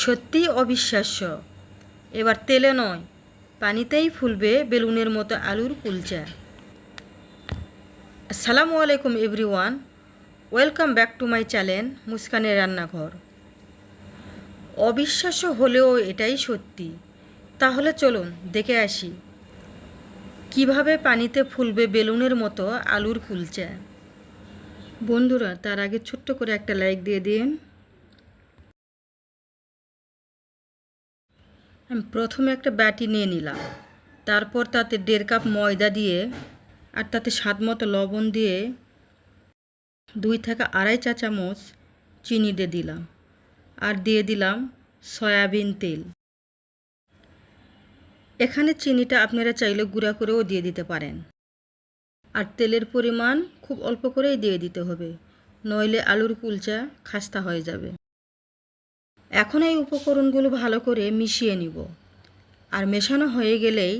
সত্যিই অবিশ্বাস্য। এবার তেলে নয়, পানিতেই ফুলবে বেলুনের মতো আলুর কুলচা। আসসালামু আলাইকুম everyone, welcome back to my channel মুস্কানের রান্নাঘর। অবিশ্বাস্য হলেও এটাই সত্যি। তাহলে চলুন দেখে আসি, কীভাবে পানিতে ফুলবে বেলুনের মতো আলুর কুলচা। বন্ধুরা, তার আগে ছোট্ট করে একটা লাইক দিয়ে দিন। প্রথমে একটা ব্যাটি নিয়ে নিলাম। তারপর তাতে দেড় কাপ ময়দা দিয়ে আর তাতে স্বাদ মতো লবণ দিয়ে দুই থেকে আড়াই চা চামচ চিনি দিয়ে দিলাম আর দিয়ে দিলাম সয়াবিন তেল। এখানে চিনিটা আপনারা চাইলে গুঁড়া করেও দিয়ে দিতে পারেন। আর তেলের পরিমাণ খুব অল্প করেই দিয়ে দিতে হবে, নইলে আলুর কুলচা খাস্তা হয়ে যাবে। এখন এই উপকরণগুলো ভালো করে মিশিয়ে নিব। আর মেশানো হয়ে গেলেই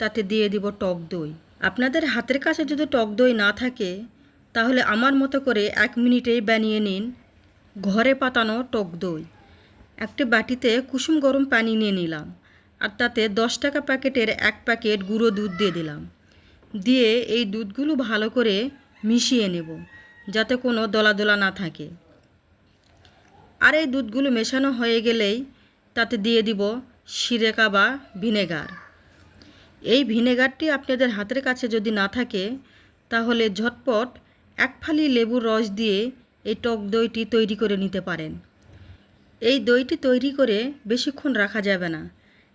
তাতে দিয়ে দিব টক দই। আপনাদের হাতের কাছে যদি টক দই না থাকে, তাহলে আমার মতো করে এক মিনিটেই বানিয়ে নিন ঘরে পাতানো টক দই। একটি বাটিতে কুসুম গরম পানি নিয়ে নিলাম আর তাতে দশ টাকা প্যাকেটের এক প্যাকেট গুঁড়ো দুধ দিয়ে দিলাম। দিয়ে এই দুধগুলো ভালো করে মিশিয়ে নেব, যাতে কোনো দলা দলা না থাকে। আর এই দুধগুলো মেশানো হয়ে গেলেই তাতে দিয়ে দিব সিরেকা বা ভিনেগার। এই ভিনেগারটি আপনাদের হাতের কাছে যদি না থাকে, তাহলে ঝটপট এক ফালি লেবুর রস দিয়ে এই টক দইটি তৈরি করে নিতে পারেন। এই দইটি তৈরি করে বেশিক্ষণ রাখা যাবে না।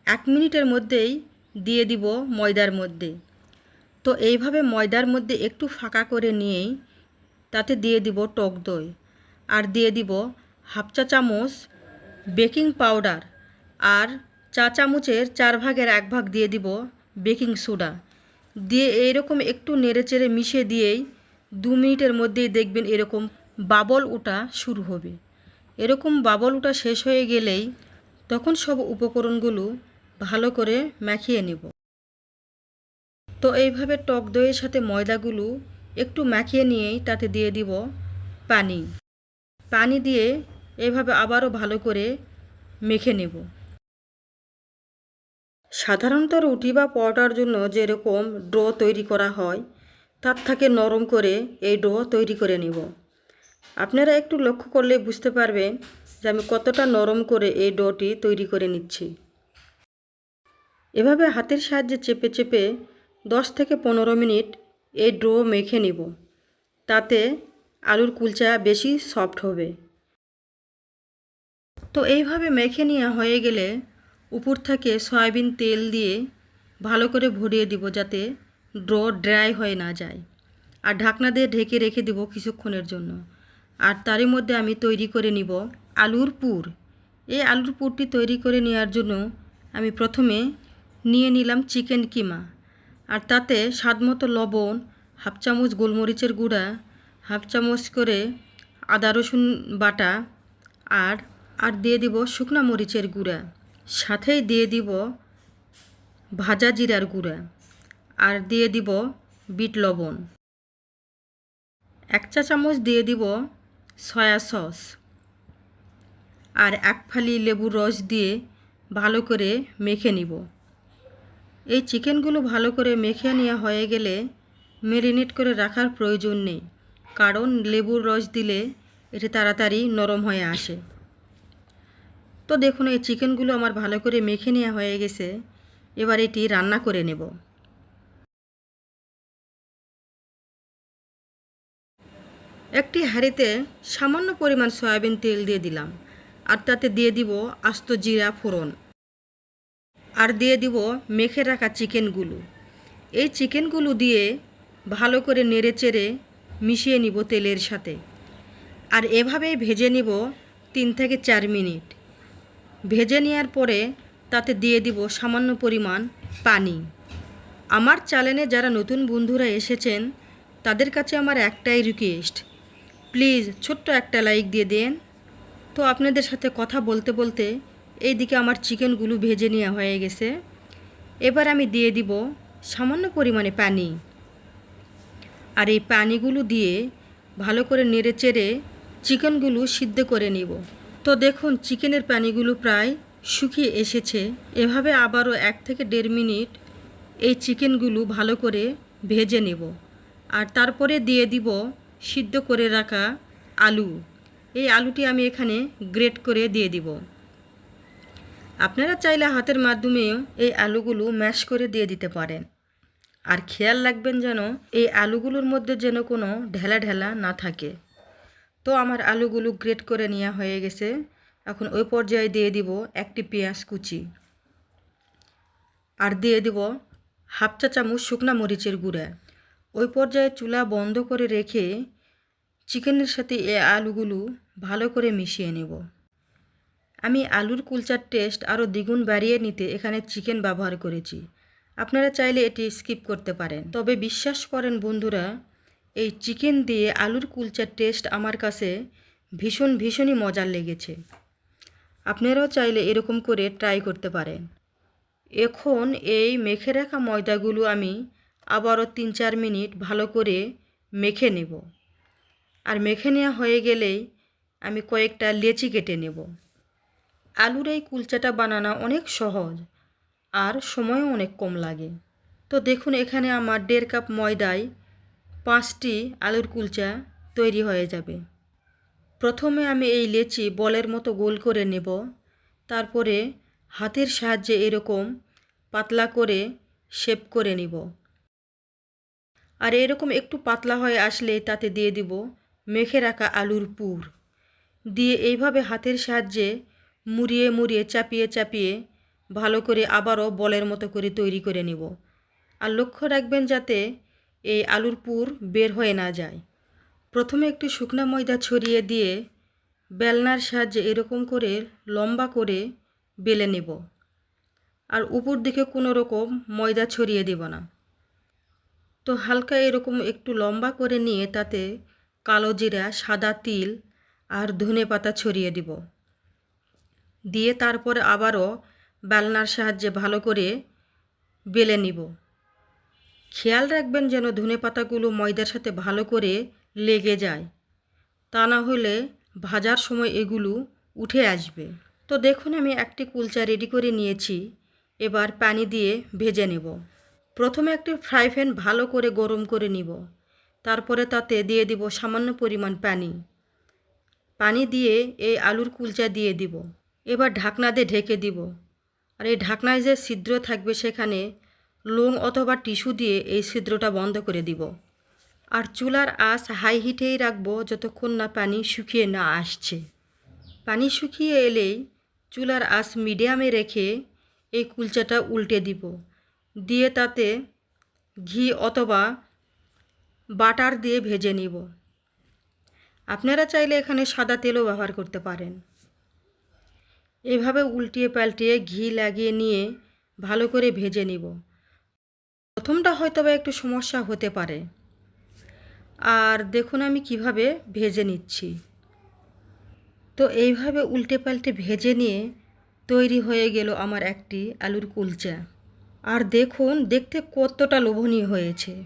এক মিনিটের মধ্যেই দিয়ে দিব ময়দার মধ্যে। তো এইভাবে ময়দার মধ্যে একটু ফাঁকা করে নিয়েই তাতে দিয়ে দিব টক দই। আর দিয়ে দিব হাফ চা চামচ বেকিং পাউডার আর চা চামচের চার ভাগের এক ভাগ দিয়ে দিব বেকিং সোডা। দিয়ে এইরকম একটু নেড়েচেড়ে মিশিয়ে দিয়েই দু মিনিটের মধ্যেই দেখবেন এরকম বাবল ওঠা শুরু হবে। এরকম বাবল ওঠা শেষ হয়ে গেলেই তখন সব উপকরণগুলো ভালো করে মাখিয়ে নেব। তো এইভাবে টক দইয়ের সাথে ময়দাগুলো একটু মাখিয়ে নিয়েই তাতে দিয়ে দিব পানি। পানি দিয়ে এভাবে আবারও ভালো করে মেখে নেব। সাধারণত রুটি বা পরোটার জন্য যেরকম ডো তৈরি করা হয়, তার থেকে নরম করে এই ডো তৈরি করে নেব। আপনারা একটু লক্ষ্য করলে বুঝতে পারবেন যে আমি কতটা নরম করে এই ডোটি তৈরি করে নিচ্ছি। এভাবে হাতের সাহায্যে চেপে চেপে দশ থেকে পনেরো মিনিট এই ডো মেখে নেব। তাতে আলুর কুলচা বেশি সফট হবে। তো এইভাবে মেখে নেওয়া হয়ে গেলে উপর থেকে সয়াবিন তেল দিয়ে ভালো করে ভরিয়ে দিব যাতে ড্র ড্রাই হয়ে না যায়। আর ঢাকনা দিয়ে ঢেকে রেখে দিব কিছুক্ষণের জন্য। আর তারই মধ্যে আমি তৈরি করে নিব আলুর পুর। এই আলুর পুরটি তৈরি করে নেওয়ার জন্য আমি প্রথমে নিয়ে নিলাম চিকেন কিমা। আর তাতে স্বাদমতো লবণ, হাফ চামচ গোলমরিচের গুঁড়া, হাফ চামচ করে আদা রসুন বাটা আর আর দিয়ে দিব শুকনো মরিচের গুঁড়া। সাথেই দিয়ে দিব ভাজা জিরার গুঁড়া আর দিয়ে দিব বিট লবণ। এক চা চামচ দিয়ে দিব সয়া সস আর এক ফালি লেবুর রস দিয়ে ভালো করে মেখে নিব। এই চিকেনগুলো ভালো করে মেখে নেওয়া হয়ে গেলে মেরিনেট করে রাখার প্রয়োজন নেই, কারণ লেবুর রস দিলে এটি তাড়াতাড়ি নরম হয়ে আসে। তো দেখুন, এই চিকেনগুলো আমার ভালো করে মেখে নেওয়া হয়ে গেছে। এবার এটি রান্না করে নেব। একটি হাঁড়িতে সামান্য পরিমাণ সয়াবিন তেল দিয়ে দিলাম, আর তাতে দিয়ে দিব আস্ত জিরা ফোড়ন। আর দিয়ে দিব মেখে রাখা চিকেনগুলো। এই চিকেনগুলো দিয়ে ভালো করে নেড়ে চেড়ে মিশিয়ে নিব তেলের সাথে। আর এভাবেই ভেজে নিব তিন থেকে চার মিনিট। ভেজে নেওয়ার পরে তাতে দিয়ে দিব সামান্য পরিমাণ পানি। আমার চ্যানেলে যারা নতুন বন্ধুরা এসেছেন, তাদের কাছে আমার একটাই রিকোয়েস্ট প্লিজ ছোট্ট একটা লাইক দিয়ে দেন। তো আপনাদের সাথে কথা বলতে বলতে এইদিকে আমার চিকেনগুলো ভেজে নেওয়া হয়ে গেছে। এবার আমি দিয়ে দিব সামান্য পরিমাণে পানি। আর এই পানিগুলো দিয়ে ভালো করে নেড়ে চেড়ে চিকেনগুলো সিদ্ধ করে নিব। তো দেখুন, চিকেনের পানিগুলো প্রায় শুকিয়ে এসেছে। এভাবে আবারও এক থেকে দেড় মিনিট এই চিকেনগুলো ভালো করে ভেজে নেব। আর তারপরে দিয়ে দিব সিদ্ধ করে রাখা আলু। এই আলুটি আমি এখানে গ্রেট করে দিয়ে দিব। আপনারা চাইলে হাতের মাধ্যমেও এই আলুগুলো ম্যাশ করে দিয়ে দিতে পারেন। আর খেয়াল রাখবেন যেন এই আলুগুলোর মধ্যে যেন কোনো ঢেলা ঢেলা না থাকে। তো আমার আলুগুলো গ্রেট করে নেওয়া হয়ে গেছে। এখন ওই পর্যায়ে দিয়ে দিব একটি পেঁয়াজ কুচি। আর দিয়ে দিব হাফ চা চামচ শুকনা মরিচের গুঁড়া। ওই পর্যায়ে চুলা বন্ধ করে রেখে চিকেনের সাথে এই আলুগুলো ভালো করে মিশিয়ে নেব। আমি আলুর কুলচার টেস্ট আরও দ্বিগুণ বাড়িয়ে নিতে এখানে চিকেন ব্যবহার করেছি। আপনারা চাইলে এটি স্কিপ করতে পারেন। তবে বিশ্বাস করেন বন্ধুরা এই চিকেন দিয়ে আলুর কুলচার টেস্ট আমার কাছে ভীষণ ভীষণই মজার লেগেছে। আপনারাও চাইলে এরকম করে ট্রাই করতে পারেন। এখন এই মেখে রাখা ময়দাগুলো আমি আবারও তিন চার মিনিট ভালো করে মেখে নেব। আর মেখে নেওয়া হয়ে গেলেই আমি কয়েকটা লেচি কেটে নেব। আলুর এই কুলচাটা বানানো অনেক সহজ আর সময়ও অনেক কম লাগে। তো দেখুন এখানে আমার দেড় কাপ ময়দায় পাঁচটি আলুর কুলচা তৈরি হয়ে যাবে। প্রথমে আমি এই লেচি বলের মতো গোল করে নেব। তারপরে হাতের সাহায্যে এরকম পাতলা করে শেপ করে নিব। আর এরকম একটু পাতলা হয়ে আসলে তাতে দিয়ে দিব মেখে রাখা আলুর পুর। দিয়ে এইভাবে হাতের সাহায্যে মুড়িয়ে মুড়িয়ে চাপিয়ে চাপিয়ে ভালো করে আবারও বলের মতো করে তৈরি করে নিব। আর লক্ষ্য রাখবেন যাতে এই আলুর পুর বের হয়ে না যায়। প্রথমে একটু শুকনা ময়দা ছড়িয়ে দিয়ে বেলনার সাহায্যে এরকম করে লম্বা করে বেলে নেব। আর উপর দিকে কোনো রকম ময়দা ছড়িয়ে দেব না। তো হালকা এরকম একটু লম্বা করে নিয়ে তাতে কালো জিরা, সাদা তিল আর ধনে পাতা ছড়িয়ে দিব। দিয়ে তারপরে আবারও বেলনার সাহায্যে ভালো করে বেলে নিব। খেয়াল রাখবেন যেন ধনে পাতাগুলো ময়দার সাথে ভালো করে লেগে যায়। তা না হলে ভাজার সময় এগুলো উঠে আসবে। তো দেখুন, আমি একটি কুলচা রেডি করে নিয়েছি। এবার পানি দিয়ে ভেজে নেব। প্রথমে একটি ফ্রাই প্যান ভালো করে গরম করে নিব। তারপরে তাতে দিয়ে দিব সামান্য পরিমাণ পানি। পানি দিয়ে এই আলুর কুলচা দিয়ে দিব। এবার ঢাকনা দিয়ে ঢেকে দিব। আর এই ঢাকনায় যে ছিদ্র থাকবে সেখানে লোং অথবা টিস্যু দিয়ে এই ছিদ্রটা বন্ধ করে দিব। আর চুলার আঁচ হাই হিটেই রাখব যতক্ষণ না পানি শুকিয়ে না আসছে। পানি শুকিয়ে এলেই চুলার আঁচ মিডিয়ামে রেখে এই কুলচাটা উল্টে দিব। দিয়ে তাতে ঘি অথবা বাটার দিয়ে ভেজে নিব। আপনারা চাইলে এখানে সাদা তেলও ব্যবহার করতে পারেন। এভাবে উল্টিয়ে পাল্টিয়ে ঘি লাগিয়ে নিয়ে ভালো করে ভেজে নিব। প্রথমটা হয়তো বা একটু সমস্যা হতে পারে। আর দেখুন আমি কীভাবে ভেজে নিচ্ছি। তো এইভাবে উল্টে পাল্টে ভেজে নিয়ে তৈরি হয়ে গেল আমার একটি আলুর কুলচা। আর দেখুন, দেখতে কতটা লোভনীয় হয়েছে।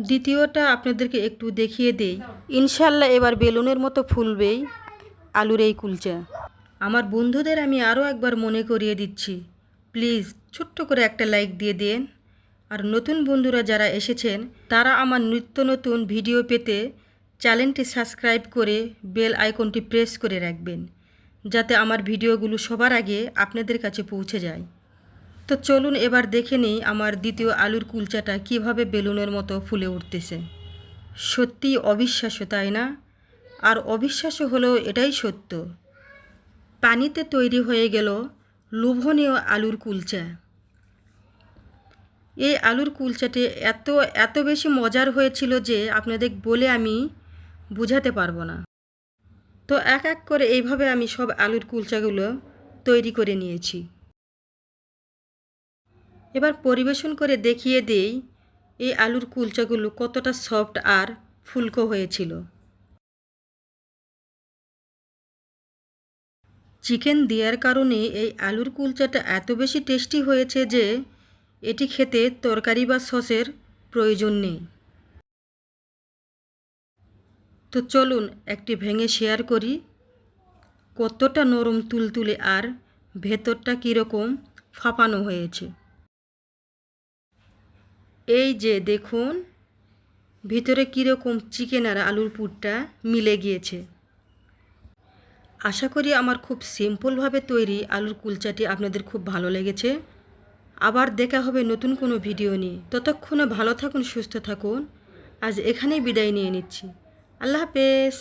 দ্বিতীয়টা আপনাদেরকে একটু দেখিয়ে দেই। ইনশাল্লাহ এবার বেলুনের মতো ফুলবেই আলুর এই কুলচা। আমার বন্ধুদের আমি আরও একবার মনে করিয়ে দিচ্ছি। প্লিজ ছোট্ট করে একটা লাইক দিয়ে দিন। আর নতুন বন্ধুরা যারা এসেছেন, তারা আমার নিত্য নতুন ভিডিও পেতে চ্যানেলটি সাবস্ক্রাইব করে বেল আইকনটি প্রেস করে রাখবেন, যাতে আমার ভিডিওগুলো সবার আগে আপনাদের কাছে পৌঁছে যায়। তো চলুন এবার দেখে নিই আমার দ্বিতীয় আলুর কুলচাটা কীভাবে বেলুনের মতো ফুলে উঠতেছে। সত্যিই অবিশ্বাস্য, তাই না? আর অবিশ্বাস্য হলেও এটাই সত্য। পানিতে তৈরি হয়ে গেল লোভনীয় আলুর কুলচা। এই আলুর কুলচাটি এত এত বেশি মজার হয়েছিল যে আপনাদের বলে আমি বোঝাতে পারব না। তো এক এক করে এইভাবে আমি সব আলুর কুলচাগুলো তৈরি করে নিয়েছি। এবার পরিবেশন করে দেখিয়ে দেই এই আলুর কুলচাগুলো কতটা সফট আর ফুলকো হয়েছিল। চিকেন দেওয়ার কারণে এই আলুর কুলচাটা এত বেশি টেস্টি হয়েছে যে এটি খেতে তরকারি বা সসের প্রয়োজন নেই। তো চলুন একটি ভেঙে শেয়ার করি। কতটা নরম তুলতুলে আর ভেতরটা কীরকম ফাঁপানো হয়েছে। এই যে দেখুন, ভিতরে কীরকম চিকেন আর আলুর পুরটা মিলে গিয়েছে। আশা করি আমার খুব সিম্পলভাবে তৈরি আলুর কুলচাটি আপনাদের খুব ভালো লেগেছে। আবার দেখা হবে নতুন কোনো ভিডিও নিয়ে। ততক্ষণে ভালো থাকুন, সুস্থ থাকুন। আজ এখানেই বিদায় নিয়ে নিচ্ছি। আল্লাহ হাফেজ।